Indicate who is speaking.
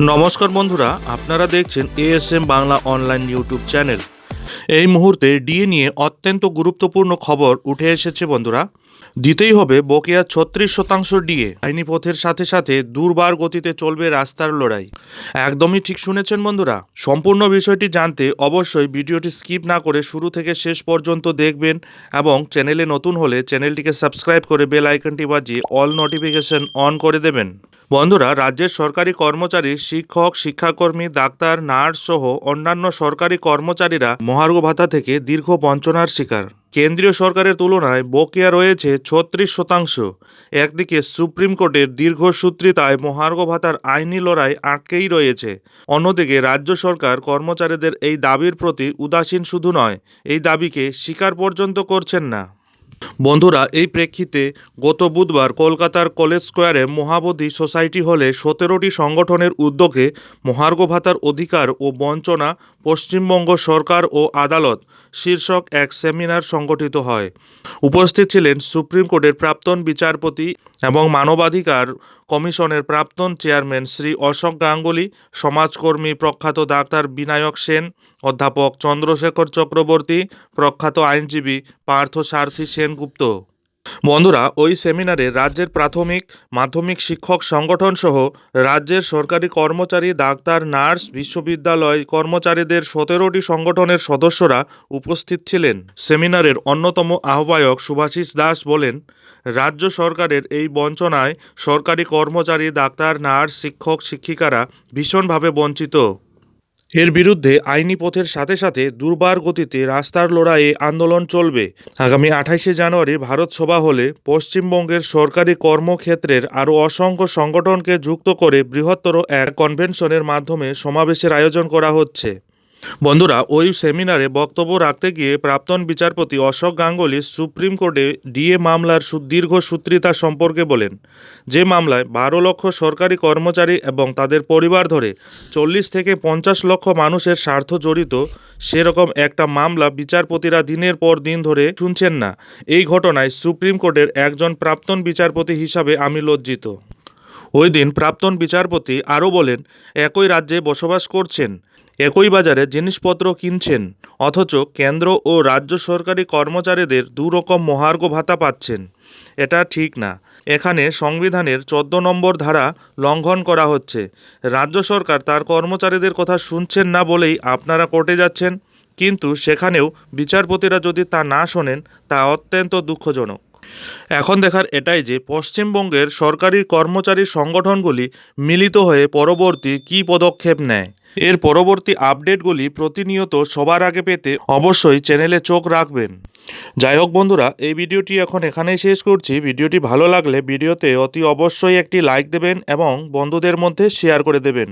Speaker 1: নমস্কার বন্ধুরা, আপনারা দেখছেন ASM Bangla online YouTube channel এই মুহূর্তে ডিএ নিয়ে অত্যন্ত গুরুত্বপূর্ণ খবর উঠে এসেছে বন্ধুরা। দিতেই হবে বকেয়া ছত্রিশ শতাংশ ডিএ। আইনি পথের সাথে সাথে দুর্বার গতিতে চলবে রাস্তার লড়াই। একদমই ঠিক শুনেছেন বন্ধুরা। সম্পূর্ণ বিষয়টি জানতে অবশ্যই ভিডিওটি স্কিপ না করে শুরু থেকে শেষ পর্যন্ত দেখবেন এবং চ্যানেলে নতুন হলে চ্যানেলটিকে সাবস্ক্রাইব করে বেল আইকনটি বাজিয়ে অল নোটিফিকেশন অন করে দেবেন। বন্ধুরা, রাজ্যের সরকারি কর্মচারী, শিক্ষক, শিক্ষাকর্মী, ডাক্তার, নার্স সহ অন্যান্য সরকারি কর্মচারীরা মহার্ঘ ভাতা থেকে দীর্ঘ বঞ্চনার শিকার। কেন্দ্রীয় সরকারের তুলনায় বকেয়া রয়েছে ছত্রিশ শতাংশ। একদিকে সুপ্রিম কোর্টের দীর্ঘসূত্রিতায় মহার্ঘ ভাতার আইনি লড়াই আটকেই রয়েছে। অন্যদিকে রাজ্য সরকার কর্মচারীদের এই দাবির প্রতি উদাসীন শুধু নয়, এই দাবিকে স্বীকার পর্যন্ত করছেন না। বন্ধুরা, এই প্রেক্ষিতে গত বুধবার কলকাতার কলেজ স্কোয়ারে মহাবোধি সোসাইটি হলে সতেরোটি সংগঠনের উদ্যোগে মহার্ঘ ভাতার অধিকার ও বঞ্চনা পশ্চিমবঙ্গ সরকার ও আদালত শীর্ষক এক সেমিনার সংগঠিত হয়। উপস্থিত ছিলেন সুপ্রিম কোর্টের প্রাক্তন বিচারপতি এবং মানবাধিকার কমিশনের প্রাক্তন চেয়ারম্যান শ্রী অশোক গাঙ্গুলি, সমাজকর্মী প্রখ্যাত ডাক্তার বিনায়ক সেন, অধ্যাপক চন্দ্রশেখর চক্রবর্তী, প্রখ্যাত আইনজীবী পার্থ সারথী সেনগুপ্ত। বন্ধুরা, ওই সেমিনারে রাজ্যের প্রাথমিক, মাধ্যমিক শিক্ষক সংগঠন সহ রাজ্যের সরকারি কর্মচারী, ডাক্তার, নার্স, বিশ্ববিদ্যালয় কর্মচারীদের সতেরোটি সংগঠনের সদস্যরা উপস্থিত ছিলেন। সেমিনারের অন্যতম আহ্বায়ক সুভাষিস দাস বলেন, রাজ্য সরকারের এই বঞ্চনায় সরকারি কর্মচারী, ডাক্তার, নার্স, শিক্ষক, শিক্ষিকারা ভীষণভাবে বঞ্চিত। এর বিরুদ্ধে আইনি পথের সাথে সাথে দুর্বার গতিতে রাস্তার লড়াইয়ে আন্দোলন চলবে। আগামী আঠাইশে জানুয়ারি ভারত সভা হলে পশ্চিমবঙ্গের সরকারি কর্মক্ষেত্রের আরও অসংখ্য সংগঠনকে যুক্ত করে বৃহত্তর এক কনভেনশনের মাধ্যমে সমাবেশের আয়োজন করা হচ্ছে। বন্ধুরা, ওই সেমিনারে বক্তব্য রাখতে গিয়ে প্রাক্তন বিচারপতি অশোক গাঙ্গুলি সুপ্রিম কোর্টে ডিএ মামলার সুদীর্ঘ সূত্রিতা সম্পর্কে বলেন, যে মামলায় বারো লক্ষ সরকারি কর্মচারী এবং তাদের পরিবার ধরে চল্লিশ থেকে পঞ্চাশ লক্ষ মানুষের স্বার্থ জড়িত, সেরকম একটা মামলা বিচারপতিরা দিনের পর দিন ধরে শুনছেন না। এই ঘটনায় সুপ্রিম কোর্টের একজন প্রাক্তন বিচারপতি হিসাবে আমি লজ্জিত। ওই দিন প্রাক্তন বিচারপতি আরও বলেন, একই রাজ্যে বসবাস করছেন। একই বাজারে জিনিসপত্র কিনছেন, অথচ কেন্দ্র ও রাজ্য সরকারি কর্মচারীদের দুরকম মহার্ঘ ভাতা পাচ্ছেন। এটা ঠিক না। এখানে সংবিধানের চোদ্দ নম্বর ধারা লঙ্ঘন করা হচ্ছে। রাজ্য সরকার তার কর্মচারীদের কথা শুনছেন না বলেই আপনারা কোর্টে যাচ্ছেন। কিন্তু সেখানেও বিচারপতিরা যদি তা না শোনেন, তা অত্যন্ত দুঃখজনক। এখন দেখার এটাই যে পশ্চিমবঙ্গের সরকারি কর্মচারী সংগঠনগুলি মিলিত হয়ে পরবর্তী কী পদক্ষেপ নেয়? এর পরবর্তী আপডেটগুলি প্রতিনিয়ত সবার আগে পেতে অবশ্যই চ্যানেলে চোখ রাখবেন। যাই হোক বন্ধুরা, এই ভিডিওটি এখন এখানেই শেষ করছি। ভিডিওটি ভালো লাগলে ভিডিওতে অতি অবশ্যই একটি লাইক দেবেন এবং বন্ধুদের মধ্যে শেয়ার করে দেবেন।